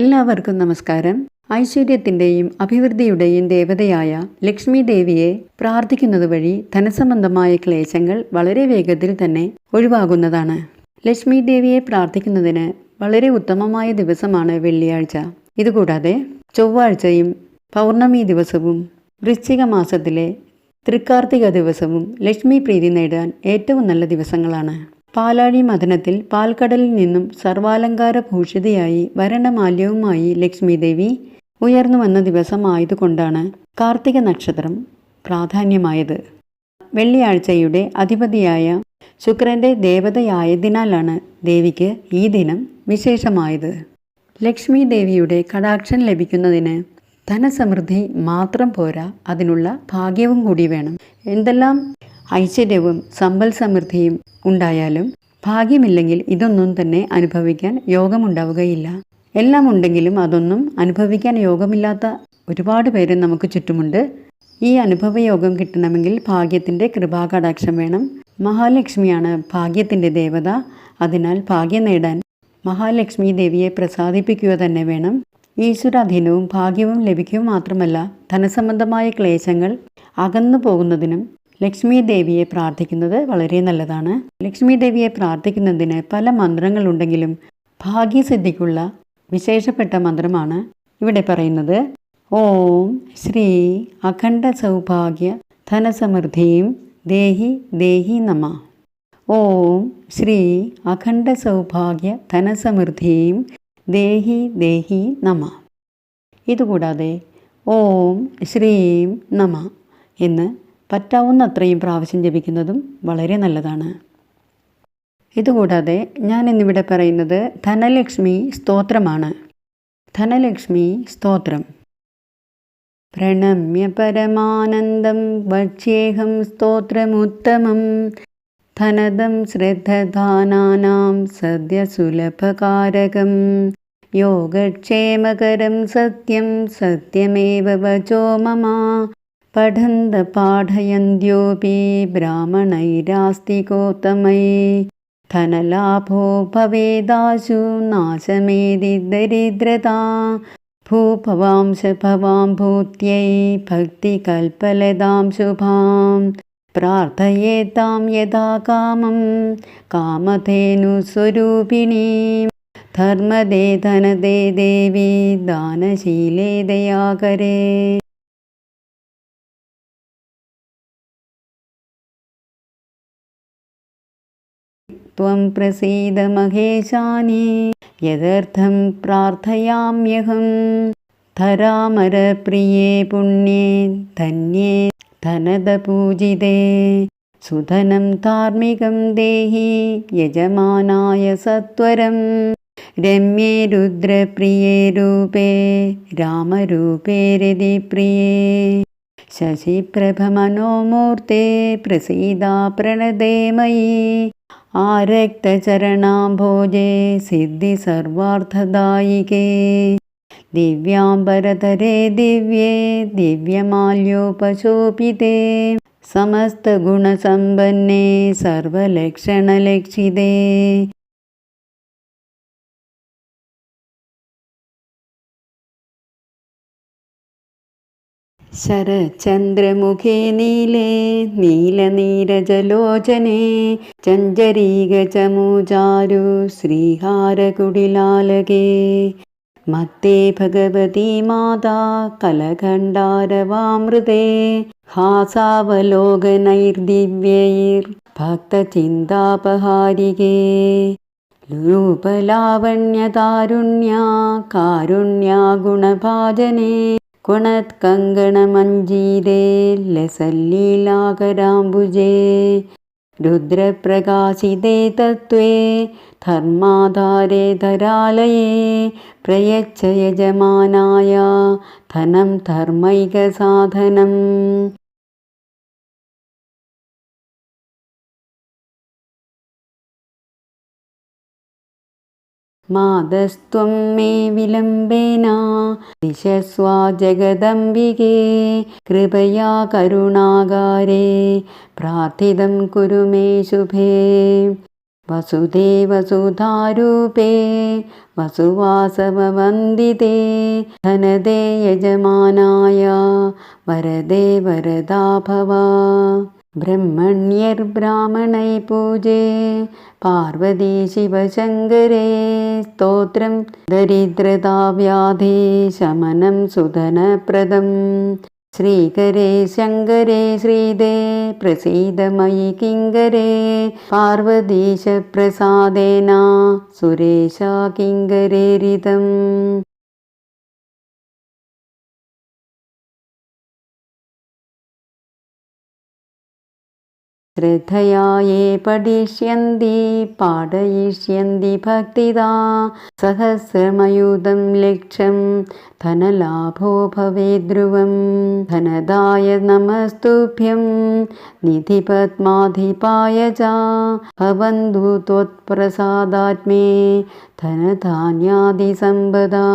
എല്ലാവർക്കും നമസ്കാരം. ഐശ്വര്യത്തിന്റെയും അഭിവൃദ്ധിയുടെയും ദേവതയായ ലക്ഷ്മി ദേവിയെ പ്രാർത്ഥിക്കുന്നത് വഴി ധനസംബന്ധമായ ക്ലേശങ്ങൾ വളരെ വേഗത്തിൽ തന്നെ ഒഴിവാകുന്നതാണ്. ലക്ഷ്മി ദേവിയെ പ്രാർത്ഥിക്കുന്നതിന് വളരെ ഉത്തമമായ ദിവസമാണ് വെള്ളിയാഴ്ച. ഇതുകൂടാതെ ചൊവ്വാഴ്ചയും പൗർണമി ദിവസവും വൃശ്ചിക മാസത്തിലെ തൃക്കാർത്തിക ദിവസവും ലക്ഷ്മി പ്രീതി നേടാൻ ഏറ്റവും നല്ല ദിവസങ്ങളാണ്. പാലാഴി മഥനത്തിൽ പാൽക്കടലിൽ നിന്നും സർവാലങ്കാര ഭൂഷിതയായി വരണമാല്യവുമായി ലക്ഷ്മീദേവി ഉയർന്നു വന്ന ദിവസമായതുകൊണ്ടാണ് കാർത്തിക നക്ഷത്രം പ്രാധാന്യമായത്. വെള്ളിയാഴ്ചയുടെ അധിപതിയായ ശുക്രന്റെ ദേവതയായതിനാലാണ് ദേവിക്ക് ഈ ദിനം വിശേഷമായത്. ലക്ഷ്മി ദേവിയുടെ കടാക്ഷം ലഭിക്കുന്നതിന് ധനസമൃദ്ധി മാത്രം പോരാ അതിനുള്ള ഭാഗ്യവും കൂടി വേണം. എന്തെല്ലാം ഐശ്വര്യവും സമ്പൽ സമൃദ്ധിയും ഉണ്ടായാലും ഭാഗ്യമില്ലെങ്കിൽ ഇതൊന്നും തന്നെ അനുഭവിക്കാൻ യോഗമുണ്ടാവുകയില്ല. എല്ലാം ഉണ്ടെങ്കിലും അതൊന്നും അനുഭവിക്കാൻ യോഗമില്ലാത്ത ഒരുപാട് പേര് നമുക്ക് ചുറ്റുമുണ്ട്. ഈ അനുഭവ യോഗം കിട്ടണമെങ്കിൽ ഭാഗ്യത്തിന്റെ കൃപാകടാക്ഷം വേണം. മഹാലക്ഷ്മിയാണ് ഭാഗ്യത്തിന്റെ ദേവത. അതിനാൽ ഭാഗ്യം നേടാൻ മഹാലക്ഷ്മി ദേവിയെ പ്രസാദിപ്പിക്കുക തന്നെ വേണം. ഈശ്വരാധീനവും ഭാഗ്യവും ലഭിക്കുക മാത്രമല്ല ധനസംബന്ധമായ ക്ലേശങ്ങൾ അകന്നു പോകുന്നതിനും ലക്ഷ്മി ദേവിയെ പ്രാർത്ഥിക്കുന്നത് വളരെ നല്ലതാണ്. ലക്ഷ്മി ദേവിയെ പ്രാർത്ഥിക്കുന്നതിന് പല മന്ത്രങ്ങളുണ്ടെങ്കിലും ഭാഗ്യസിദ്ധിക്കുള്ള വിശേഷപ്പെട്ട മന്ത്രമാണ് ഇവിടെ പറയുന്നത്. ഓം ശ്രീ അഖണ്ഡ സൗഭാഗ്യ ധനസമൃദ്ധിയും ദേഹി ദേഹി നമ. ഓം ശ്രീ അഖണ്ഡ സൗഭാഗ്യ ധനസമൃദ്ധിയും ദേഹി ദേഹി നമ. ഇതുകൂടാതെ ഓം ശ്രീം നമ എന്ന് പറ്റാവുന്നത്രയും പ്രാവശ്യം ജപിക്കുന്നതും വളരെ നല്ലതാണ്. ഇതുകൂടാതെ ഞാൻ ഇന്നിവിടെ പറയുന്നത് ധനലക്ഷ്മി സ്തോത്രമാണ്. ധനലക്ഷ്മി സ്തോത്രം. പ്രണമ്യ പരമാനന്ദം വക്ഷ്യേഹം സ്തോത്രമുത്തമം. ധനദം ശ്രദ്ധധാനാനാം സദ്യസുലഭകാരകം. യോഗക്ഷേമകരം സത്യം സത്യമേവ വചോ മമ. पठन्तपाठयन्त्योऽपि ब्राह्मणैरास्ति गोतमयी धनलाभो भवेदाशु नाशमेदि दरिद्रता। भूपवांश भवां भूत्यै भक्तिकल्पलतां शुभां। प्रार्थयेतां यदा कामं कामधेनुस्वरूपिणीं। धर्मदे धनदे देवी दानशीले दयाकरे। त्वं प्रसीद महेशानि यदर्थं प्रार्थयाम्यहं धरामरप्रिये पुण्ये धन्ये धनदपूजिते सुधनं धार्मिकं देहि यजमानाय सत्वरं रम्ये रुद्रप्रिये रूपे रामरूपे हृदिप्रिये शशिप्रभमनोमूर्ते प्रसीदा ആ രക്തചരണാംഭോജേ സിദ്ധി സർവാർത്ഥദായികേ. ദിവ്യാംബരതരേ ദിവ്യേ ദിവ്യമാല്യോപശോഭിതേ. സമസ്തഗുണസമ്പന്നേ സർവലക്ഷണലക്ഷിതേ. ശരചന്ദ്രമുഖേ നീലേ നീലനീരജലോചനെ ചഞ്ചരീകചമുചാരു ശ്രീഹാരകുടിലാലകേ. മത്തേ ഭഗവതി മാതാ കലകണ്ഠാരവാമൃതേ ഹാസാവലോകനൈർദിവ്യൈർ ഭക്തചിന്താപഹാരികേ. രൂപലാവണ്യതാരുണ്യ കാരുണ്യ ഗുണഭാജനേ गुणत्कङ्गणमञ्जीरे लसल्लीलाकराम्बुजे रुद्रप्रकाशिते तत्त्वे धर्माधारे धरालये प्रयच्छ यजमानाय धनं धर्मैकसाधनम् मादस्त्वं मे विलम्बेन दिशस्वा जगदम्बिके कृपया करुणागारे प्रार्थितं कुरु मे शुभे वसुदे वसुधारूपे वसुवासववन्दिते धनदे यजमानाय वरदे वरदा भव ब्रह्मण्यर्ब्राह्मणैः पूजे पार्वती शिवशङ्करे स्तोत्रं दरिद्रताव्याधिशमनं व्याधि सुधनप्रदम् श्रीकरे शङ्करे श्रीदे प्रसीदमयि किङ्करे पार्वतीशप्रसादेन सुरेशा किङ्गरेदम् श्रद्धया ये पठिष्यन्ति पाठयिष्यन्ति भक्तिदा सहस्रमयुधं लक्ष्यं धनलाभो भवेद् ध्रुवं धनदाय नमस्तुभ्यं निधिपद्माधिपाय च भवन्तु त्वत्प्रसादात्मे धनधान्यादिसम्पदा।